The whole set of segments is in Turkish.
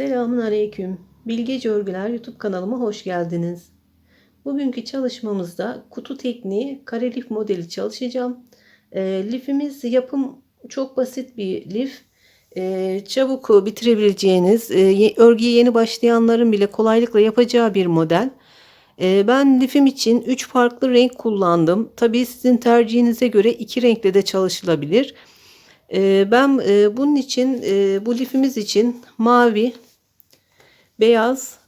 Selamun Aleyküm. Bilgece Örgüler YouTube kanalıma hoş geldiniz. Bugünkü çalışmamızda kutu tekniği kare lif modeli çalışacağım. E, lifimiz yapım çok basit bir lif. E, çabuk bitirebileceğiniz, e, ye- örgüye yeni başlayanların bile kolaylıkla yapacağı bir model. E, ben lifim için 3 farklı renk kullandım. Tabii sizin tercihinize göre iki renkle de çalışılabilir. Ben e, bunun için, e, bu lifimiz için mavi, beyaz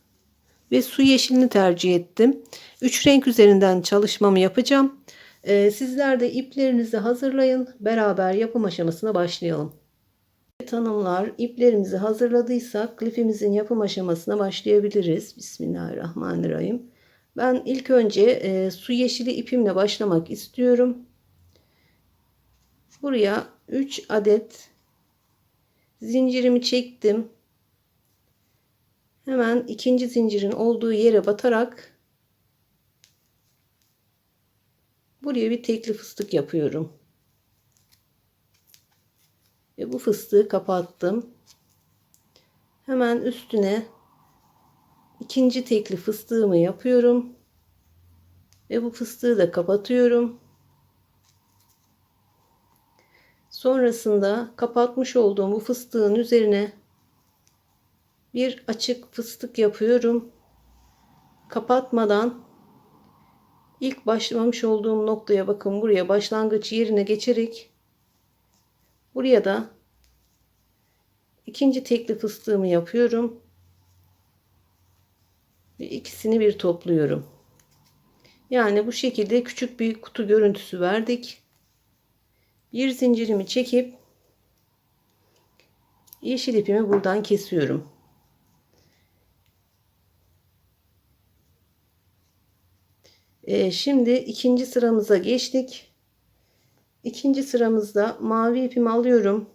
ve su yeşilini tercih ettim. Üç renk üzerinden çalışmamı yapacağım. Ee, sizler de iplerinizi hazırlayın. Beraber yapım aşamasına başlayalım. Tanımlar iplerimizi hazırladıysak lifimizin yapım aşamasına başlayabiliriz. Bismillahirrahmanirrahim. Ben ilk önce e, su yeşili ipimle başlamak istiyorum. Buraya 3 adet zincirimi çektim. Hemen ikinci zincirin olduğu yere batarak buraya bir tekli fıstık yapıyorum. Ve bu fıstığı kapattım. Hemen üstüne ikinci tekli fıstığımı yapıyorum. Ve bu fıstığı da kapatıyorum. Sonrasında kapatmış olduğum bu fıstığın üzerine bir açık fıstık yapıyorum. Kapatmadan ilk başlamış olduğum noktaya bakın buraya başlangıç yerine geçerek buraya da ikinci tekli fıstığımı yapıyorum. Ve ikisini bir topluyorum. Yani bu şekilde küçük bir kutu görüntüsü verdik. Bir zincirimi çekip yeşil ipimi buradan kesiyorum. Ee, şimdi ikinci sıramıza geçtik. İkinci sıramızda mavi ipimi alıyorum.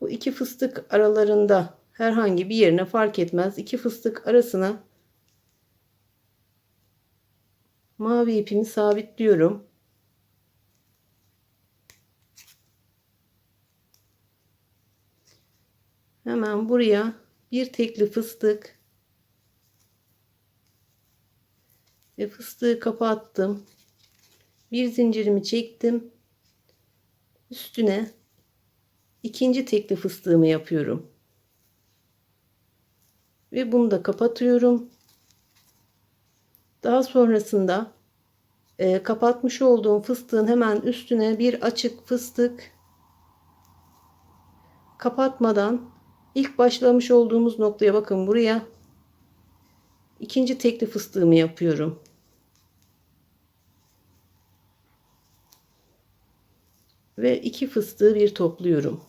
Bu iki fıstık aralarında herhangi bir yerine fark etmez. İki fıstık arasına mavi ipimi sabitliyorum. Hemen buraya bir tekli fıstık ve fıstığı kapattım. Bir zincirimi çektim. Üstüne ikinci tekli fıstığımı yapıyorum. Ve bunu da kapatıyorum. Daha sonrasında e, kapatmış olduğum fıstığın hemen üstüne bir açık fıstık kapatmadan ilk başlamış olduğumuz noktaya bakın buraya ikinci tekli fıstığımı yapıyorum. Ve iki fıstığı bir topluyorum.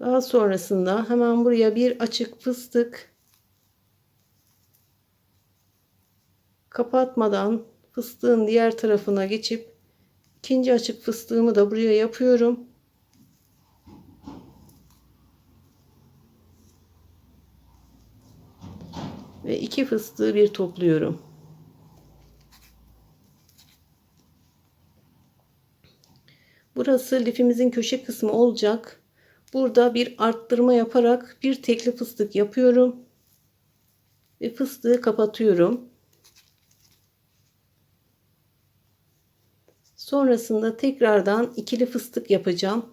Daha sonrasında hemen buraya bir açık fıstık kapatmadan fıstığın diğer tarafına geçip ikinci açık fıstığımı da buraya yapıyorum. Ve iki fıstığı bir topluyorum. Burası lifimizin köşe kısmı olacak. Burada bir arttırma yaparak bir tekli fıstık yapıyorum. Ve fıstığı kapatıyorum. Sonrasında tekrardan ikili fıstık yapacağım.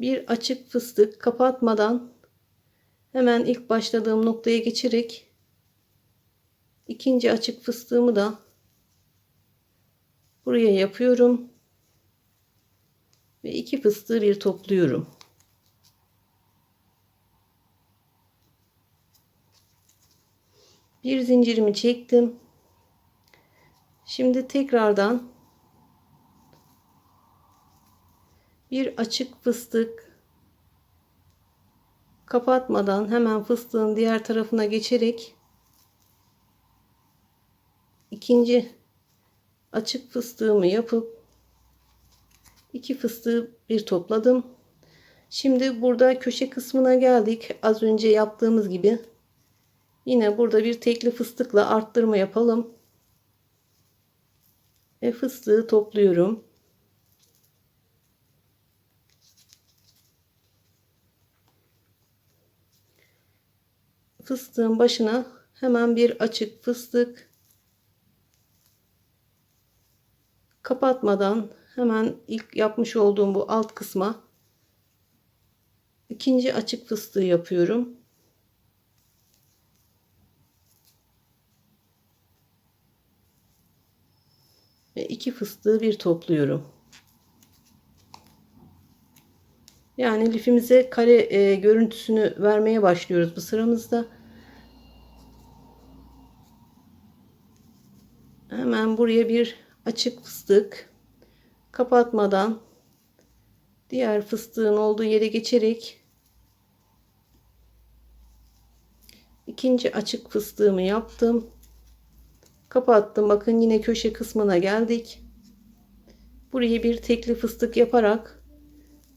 Bir açık fıstık kapatmadan Hemen ilk başladığım noktaya geçerek ikinci açık fıstığımı da buraya yapıyorum. Ve iki fıstığı bir topluyorum. Bir zincirimi çektim. Şimdi tekrardan bir açık fıstık kapatmadan hemen fıstığın diğer tarafına geçerek ikinci açık fıstığımı yapıp iki fıstığı bir topladım. Şimdi burada köşe kısmına geldik. Az önce yaptığımız gibi yine burada bir tekli fıstıkla arttırma yapalım. Ve fıstığı topluyorum. Fıstığın başına hemen bir açık fıstık kapatmadan hemen ilk yapmış olduğum bu alt kısma ikinci açık fıstığı yapıyorum. Ve iki fıstığı bir topluyorum. Yani lifimize kare e, görüntüsünü vermeye başlıyoruz bu sıramızda. Hemen buraya bir açık fıstık kapatmadan diğer fıstığın olduğu yere geçerek ikinci açık fıstığımı yaptım. Kapattım. Bakın yine köşe kısmına geldik. Burayı bir tekli fıstık yaparak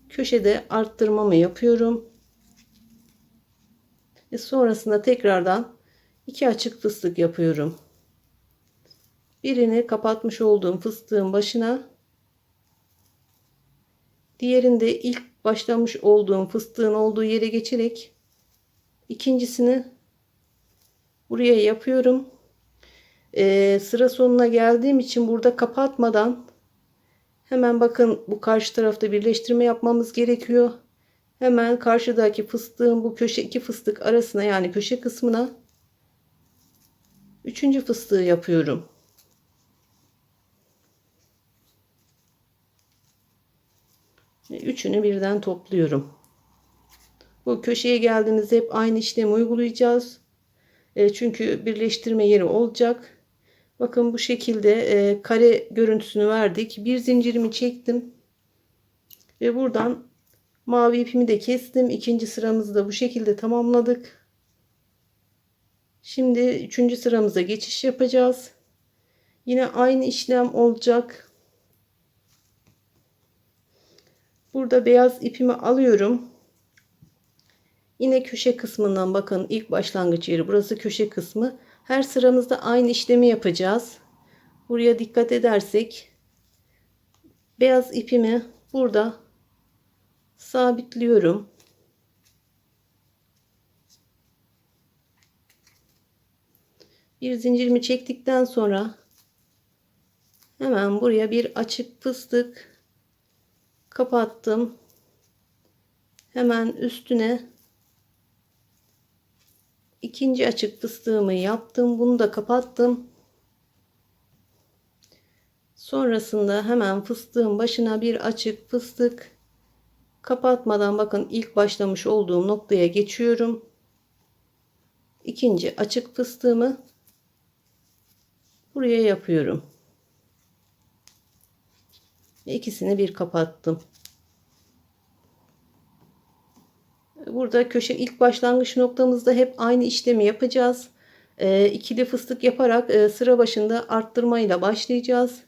köşede arttırmamı yapıyorum. Ve sonrasında tekrardan iki açık fıstık yapıyorum. Birini kapatmış olduğum fıstığın başına diğerinde ilk başlamış olduğum fıstığın olduğu yere geçerek ikincisini buraya yapıyorum. Ee, sıra sonuna geldiğim için burada kapatmadan hemen bakın bu karşı tarafta birleştirme yapmamız gerekiyor. Hemen karşıdaki fıstığın bu köşe iki fıstık arasına yani köşe kısmına üçüncü fıstığı yapıyorum. Üçünü birden topluyorum. Bu köşeye geldiğimizde hep aynı işlemi uygulayacağız. E, çünkü birleştirme yeri olacak. Bakın bu şekilde e, kare görüntüsünü verdik. Bir zincirimi çektim. Ve buradan mavi ipimi de kestim. İkinci sıramızı da bu şekilde tamamladık. Şimdi üçüncü sıramıza geçiş yapacağız. Yine aynı işlem olacak. Burada beyaz ipimi alıyorum. Yine köşe kısmından bakın ilk başlangıç yeri burası köşe kısmı. Her sıramızda aynı işlemi yapacağız. Buraya dikkat edersek beyaz ipimi burada sabitliyorum. Bir zincirimi çektikten sonra hemen buraya bir açık fıstık kapattım. Hemen üstüne ikinci açık fıstığımı yaptım. Bunu da kapattım. Sonrasında hemen fıstığın başına bir açık fıstık kapatmadan bakın ilk başlamış olduğum noktaya geçiyorum. İkinci açık fıstığımı buraya yapıyorum. İkisini bir kapattım. Burada köşe ilk başlangıç noktamızda hep aynı işlemi yapacağız. E, ikili fıstık yaparak e, sıra başında arttırmayla başlayacağız.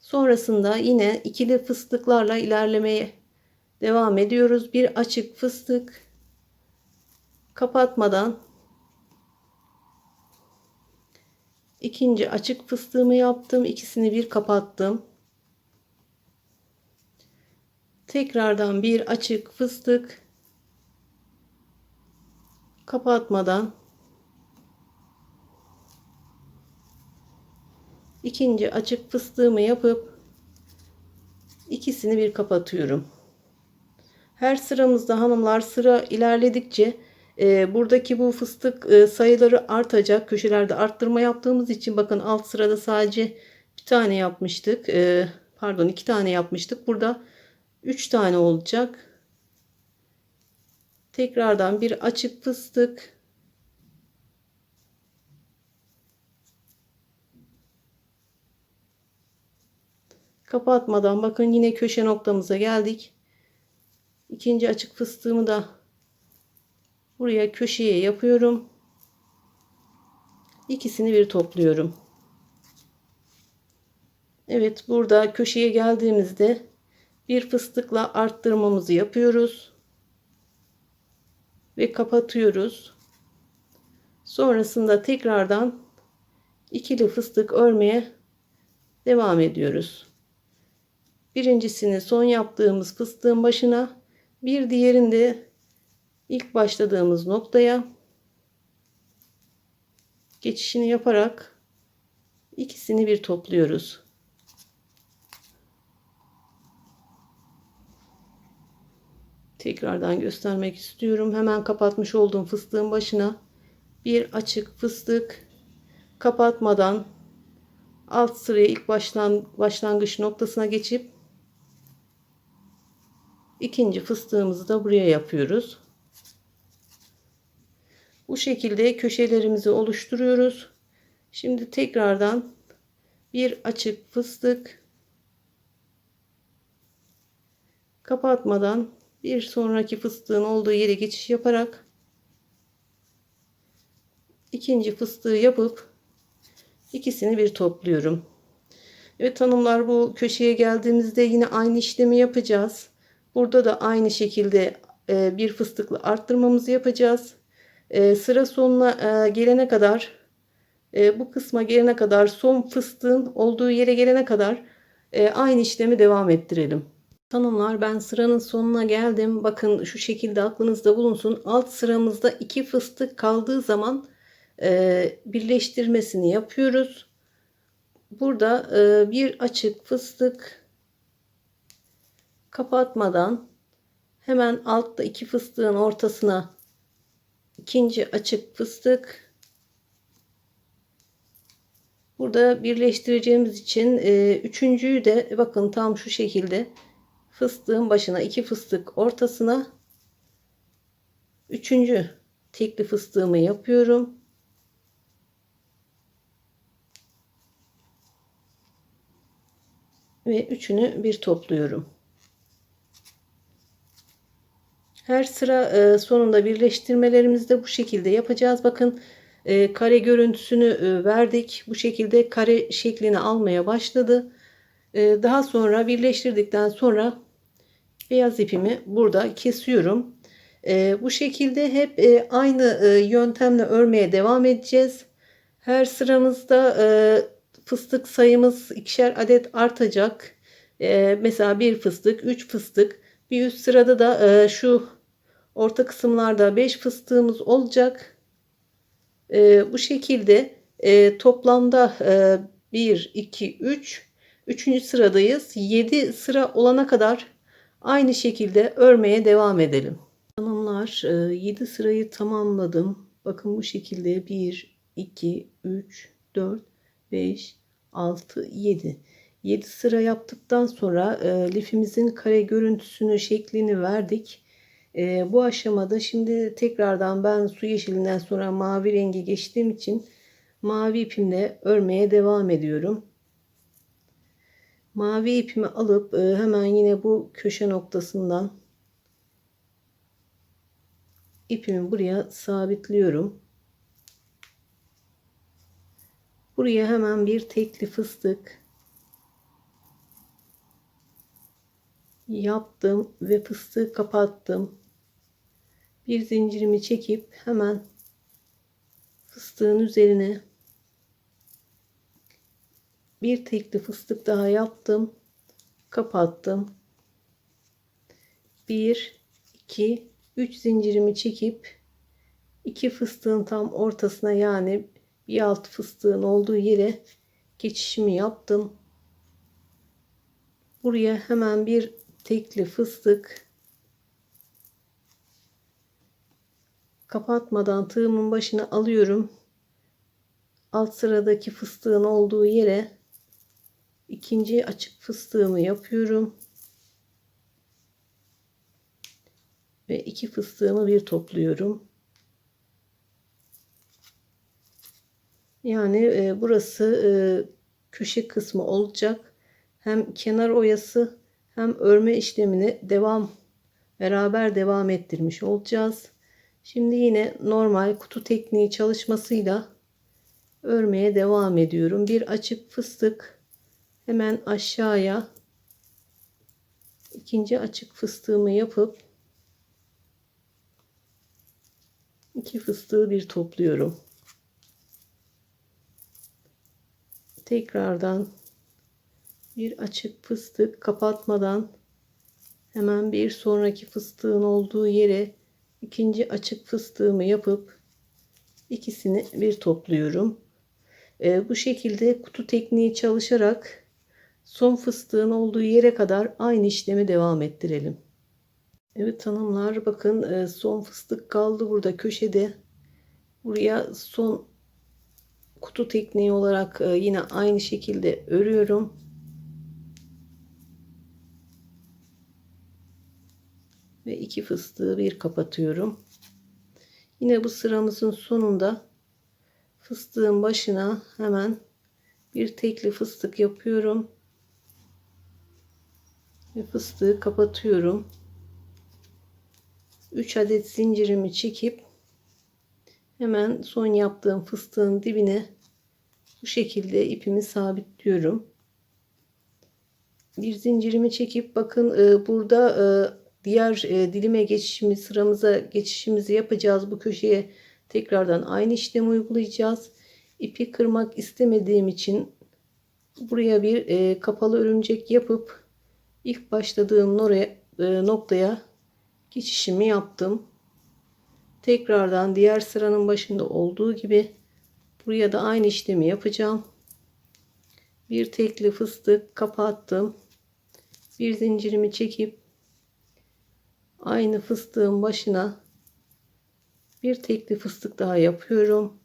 Sonrasında yine ikili fıstıklarla ilerlemeye devam ediyoruz. Bir açık fıstık kapatmadan ikinci açık fıstığımı yaptım. İkisini bir kapattım. Tekrardan bir açık fıstık kapatmadan ikinci açık fıstığımı yapıp ikisini bir kapatıyorum. Her sıramızda hanımlar sıra ilerledikçe e, buradaki bu fıstık e, sayıları artacak. Köşelerde arttırma yaptığımız için bakın alt sırada sadece bir tane yapmıştık. E, pardon iki tane yapmıştık. Burada üç tane olacak. Tekrardan bir açık fıstık. Kapatmadan bakın yine köşe noktamıza geldik. İkinci açık fıstığımı da buraya köşeye yapıyorum. İkisini bir topluyorum. Evet burada köşeye geldiğimizde bir fıstıkla arttırmamızı yapıyoruz ve kapatıyoruz. Sonrasında tekrardan ikili fıstık örmeye devam ediyoruz. Birincisini son yaptığımız fıstığın başına, bir diğerinde ilk başladığımız noktaya geçişini yaparak ikisini bir topluyoruz. Tekrardan göstermek istiyorum. Hemen kapatmış olduğum fıstığın başına bir açık fıstık kapatmadan alt sıraya ilk başlan başlangıç noktasına geçip ikinci fıstığımızı da buraya yapıyoruz. Bu şekilde köşelerimizi oluşturuyoruz. Şimdi tekrardan bir açık fıstık kapatmadan bir sonraki fıstığın olduğu yere geçiş yaparak ikinci fıstığı yapıp ikisini bir topluyorum. Evet hanımlar bu köşeye geldiğimizde yine aynı işlemi yapacağız. Burada da aynı şekilde e, bir fıstıklı arttırmamızı yapacağız. E, sıra sonuna e, gelene kadar bu kısma gelene kadar son fıstığın olduğu yere gelene kadar aynı işlemi devam ettirelim. Hanımlar ben sıranın sonuna geldim. Bakın şu şekilde aklınızda bulunsun. Alt sıramızda iki fıstık kaldığı zaman birleştirmesini yapıyoruz. Burada bir açık fıstık kapatmadan hemen altta iki fıstığın ortasına ikinci açık fıstık burada birleştireceğimiz için e, üçüncüyü de bakın tam şu şekilde fıstığın başına iki fıstık ortasına üçüncü tekli fıstığımı yapıyorum ve üçünü bir topluyorum Her sıra e, sonunda birleştirmelerimizi de bu şekilde yapacağız. Bakın e, kare görüntüsünü e, verdik. Bu şekilde kare şeklini almaya başladı. Daha sonra birleştirdikten sonra beyaz ipimi burada kesiyorum. Bu şekilde hep aynı yöntemle örmeye devam edeceğiz. Her sıramızda fıstık sayımız ikişer adet artacak. Mesela bir fıstık, üç fıstık. Bir üst sırada da şu Orta kısımlarda 5 fıstığımız olacak. E, bu şekilde e, toplamda e, 1, 2, 3. 3. sıradayız. 7 sıra olana kadar aynı şekilde örmeye devam edelim. Hanımlar 7 e, sırayı tamamladım. Bakın bu şekilde 1, 2, 3, 4, 5, 6, 7. 7 sıra yaptıktan sonra e, lifimizin kare görüntüsünü, şeklini verdik. E, bu aşamada şimdi tekrardan ben su yeşilinden sonra mavi rengi geçtiğim için mavi ipimle örmeye devam ediyorum. Mavi ipimi alıp e, hemen yine bu köşe noktasından ipimi buraya sabitliyorum. Buraya hemen bir tekli fıstık yaptım ve fıstığı kapattım bir zincirimi çekip hemen fıstığın üzerine bir tekli fıstık daha yaptım. Kapattım. 1 2 3 zincirimi çekip iki fıstığın tam ortasına yani bir alt fıstığın olduğu yere geçişimi yaptım. Buraya hemen bir tekli fıstık kapatmadan tığımın başına alıyorum. Alt sıradaki fıstığın olduğu yere ikinci açık fıstığımı yapıyorum. Ve iki fıstığımı bir topluyorum. Yani e, burası e, köşe kısmı olacak. Hem kenar oyası hem örme işlemini devam beraber devam ettirmiş olacağız. Şimdi yine normal kutu tekniği çalışmasıyla örmeye devam ediyorum. Bir açık fıstık hemen aşağıya ikinci açık fıstığımı yapıp iki fıstığı bir topluyorum. Tekrardan bir açık fıstık kapatmadan hemen bir sonraki fıstığın olduğu yere ikinci açık fıstığımı yapıp İkisini bir topluyorum. Ee, bu şekilde kutu tekniği çalışarak son fıstığın olduğu yere kadar aynı işlemi devam ettirelim. Evet hanımlar bakın e, son fıstık kaldı burada köşede. Buraya son kutu tekniği olarak e, yine aynı şekilde örüyorum. Ve iki fıstığı bir kapatıyorum. Yine bu sıramızın sonunda fıstığın başına hemen bir tekli fıstık yapıyorum. Ve fıstığı kapatıyorum. 3 adet zincirimi çekip hemen son yaptığım fıstığın dibine bu şekilde ipimi sabitliyorum. Bir zincirimi çekip bakın e, burada e, diğer e, dilime geçişimiz sıramıza geçişimizi yapacağız. Bu köşeye tekrardan aynı işlemi uygulayacağız. İpi kırmak istemediğim için buraya bir kapalı örümcek yapıp ilk başladığım oraya, noktaya geçişimi yaptım. Tekrardan diğer sıranın başında olduğu gibi buraya da aynı işlemi yapacağım. Bir tekli fıstık kapattım. Bir zincirimi çekip aynı fıstığın başına bir tekli fıstık daha yapıyorum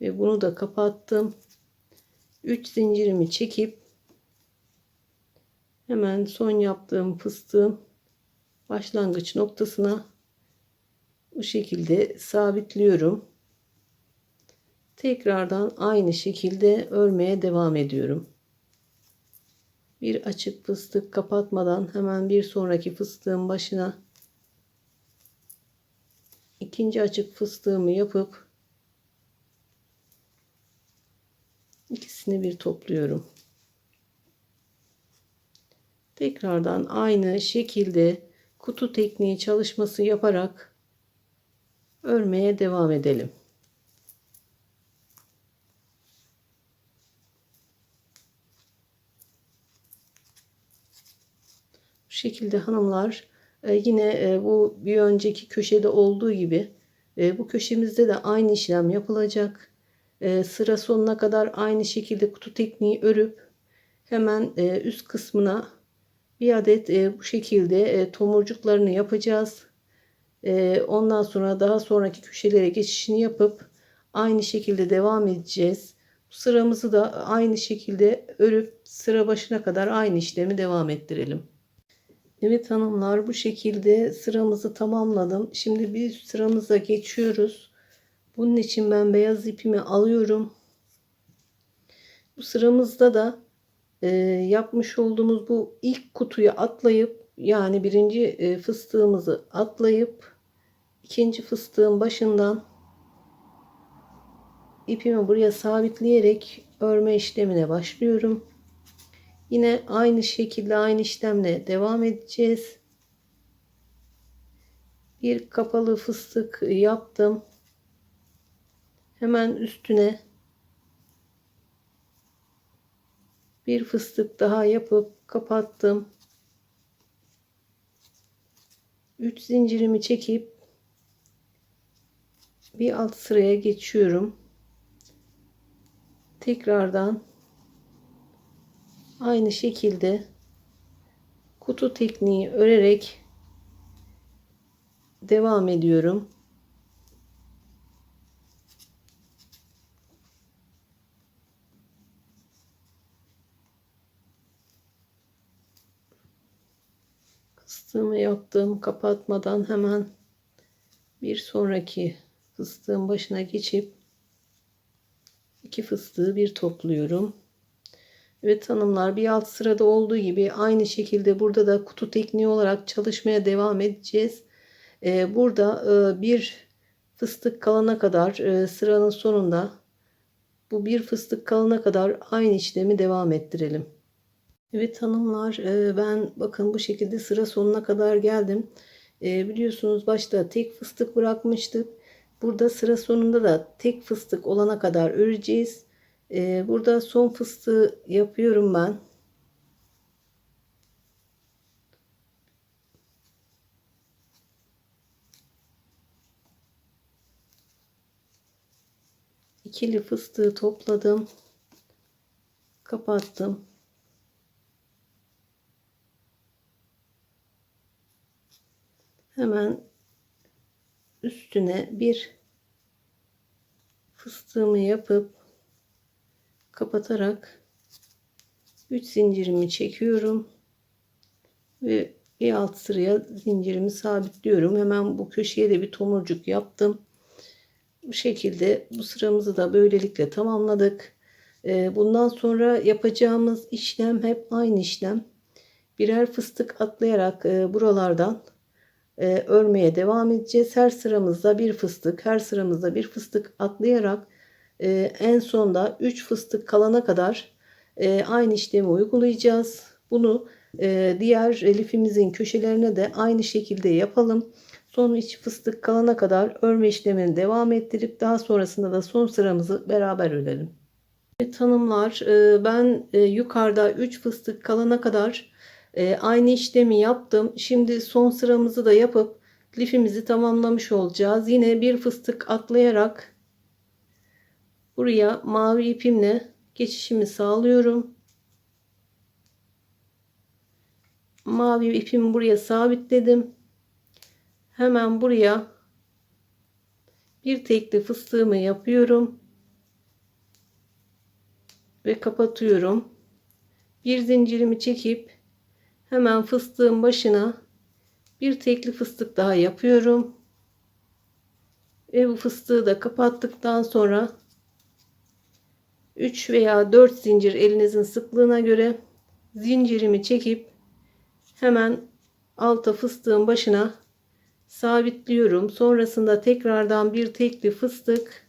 ve bunu da kapattım. 3 zincirimi çekip hemen son yaptığım fıstığın başlangıç noktasına bu şekilde sabitliyorum. Tekrardan aynı şekilde örmeye devam ediyorum. Bir açık fıstık kapatmadan hemen bir sonraki fıstığın başına ikinci açık fıstığımı yapıp ikisini bir topluyorum. Tekrardan aynı şekilde kutu tekniği çalışması yaparak örmeye devam edelim. Bu şekilde hanımlar e, yine e, bu bir önceki köşede olduğu gibi e, bu köşemizde de aynı işlem yapılacak. Sıra sonuna kadar aynı şekilde kutu tekniği örüp hemen üst kısmına bir adet bu şekilde tomurcuklarını yapacağız. Ee, ondan sonra daha sonraki köşelere geçişini yapıp aynı şekilde devam edeceğiz. Sıramızı da aynı şekilde örüp sıra başına kadar aynı işlemi devam ettirelim. Evet hanımlar bu şekilde sıramızı tamamladım. Şimdi bir sıramıza geçiyoruz. Bunun için ben beyaz ipimi alıyorum. Bu sıramızda da e, yapmış olduğumuz bu ilk kutuyu atlayıp yani birinci e, fıstığımızı atlayıp ikinci fıstığın başından ipimi buraya sabitleyerek örme işlemine başlıyorum. Yine aynı şekilde aynı işlemle devam edeceğiz. Bir kapalı fıstık yaptım. Hemen üstüne bir fıstık daha yapıp kapattım. 3 zincirimi çekip bir alt sıraya geçiyorum. Tekrardan aynı şekilde kutu tekniği örerek devam ediyorum. Kıstığımı yaptım kapatmadan hemen bir sonraki fıstığın başına geçip iki fıstığı bir topluyorum. Evet hanımlar bir alt sırada olduğu gibi aynı şekilde burada da kutu tekniği olarak çalışmaya devam edeceğiz. Ee, burada e, bir fıstık kalana kadar e, sıranın sonunda bu bir fıstık kalana kadar aynı işlemi devam ettirelim. Evet hanımlar e, ben bakın bu şekilde sıra sonuna kadar geldim. Biliyorsunuz başta tek fıstık bırakmıştık. Burada sıra sonunda da tek fıstık olana kadar öreceğiz. Ee, burada son fıstığı yapıyorum ben. ikili fıstığı topladım. Kapattım. Hemen üstüne bir fıstığımı yapıp kapatarak 3 zincirimi çekiyorum ve bir alt sıraya zincirimi sabitliyorum. Hemen bu köşeye de bir tomurcuk yaptım. Bu şekilde bu sıramızı da böylelikle tamamladık. Ee, bundan sonra yapacağımız işlem hep aynı işlem. Birer fıstık atlayarak e, buralardan e, örmeye devam edeceğiz. Her sıramızda bir fıstık, her sıramızda bir fıstık atlayarak e, en sonda 3 fıstık kalana kadar aynı işlemi uygulayacağız. Bunu diğer lifimizin köşelerine de aynı şekilde yapalım. Son iç fıstık kalana kadar örme işlemini devam ettirip daha sonrasında da son sıramızı beraber örelim. Tanımlar ben yukarıda 3 fıstık kalana kadar aynı işlemi yaptım. Şimdi son sıramızı da yapıp lifimizi tamamlamış olacağız. Yine bir fıstık atlayarak buraya mavi ipimle geçişimi sağlıyorum. Mavi ipimi buraya sabitledim. Hemen buraya bir tekli fıstığımı yapıyorum ve kapatıyorum. Bir zincirimi çekip hemen fıstığın başına bir tekli fıstık daha yapıyorum. Ve bu fıstığı da kapattıktan sonra 3 veya 4 zincir elinizin sıklığına göre zincirimi çekip hemen alta fıstığın başına sabitliyorum. Sonrasında tekrardan bir tekli fıstık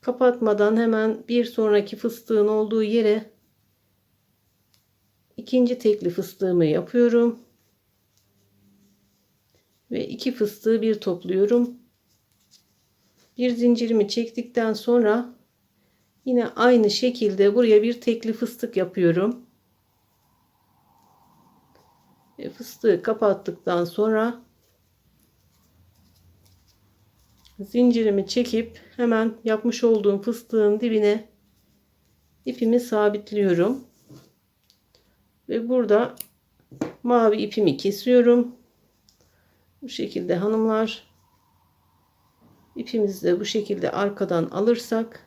kapatmadan hemen bir sonraki fıstığın olduğu yere ikinci tekli fıstığımı yapıyorum. Ve iki fıstığı bir topluyorum. Bir zincirimi çektikten sonra yine aynı şekilde buraya bir tekli fıstık yapıyorum. Ve fıstığı kapattıktan sonra zincirimi çekip hemen yapmış olduğum fıstığın dibine ipimi sabitliyorum. Ve burada mavi ipimi kesiyorum. Bu şekilde hanımlar ipimizi de bu şekilde arkadan alırsak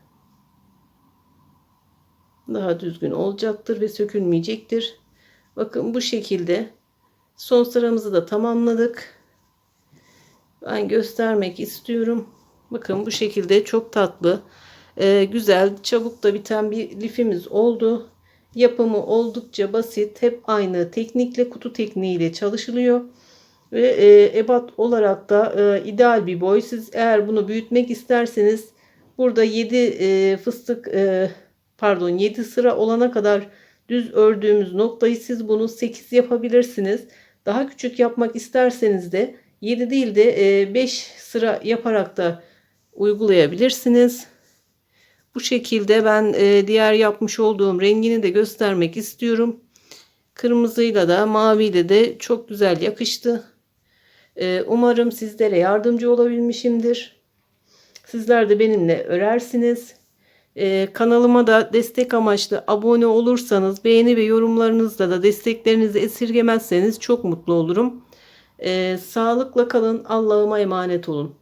daha düzgün olacaktır ve sökülmeyecektir. Bakın bu şekilde son sıramızı da tamamladık. Ben göstermek istiyorum. Bakın bu şekilde çok tatlı, e, güzel, çabuk da biten bir lifimiz oldu. Yapımı oldukça basit. Hep aynı teknikle, kutu tekniğiyle çalışılıyor. Ve e, ebat olarak da e, ideal bir boy. Siz eğer bunu büyütmek isterseniz burada 7 e, fıstık e, pardon 7 sıra olana kadar düz ördüğümüz noktayı siz bunu 8 yapabilirsiniz. Daha küçük yapmak isterseniz de 7 değil de 5 e, sıra yaparak da uygulayabilirsiniz. Bu şekilde ben e, diğer yapmış olduğum rengini de göstermek istiyorum. Kırmızıyla da maviyle de çok güzel yakıştı. E, umarım sizlere yardımcı olabilmişimdir. Sizler de benimle örersiniz. Kanalıma da destek amaçlı abone olursanız beğeni ve yorumlarınızla da desteklerinizi esirgemezseniz çok mutlu olurum. Ee, sağlıkla kalın. Allah'ıma emanet olun.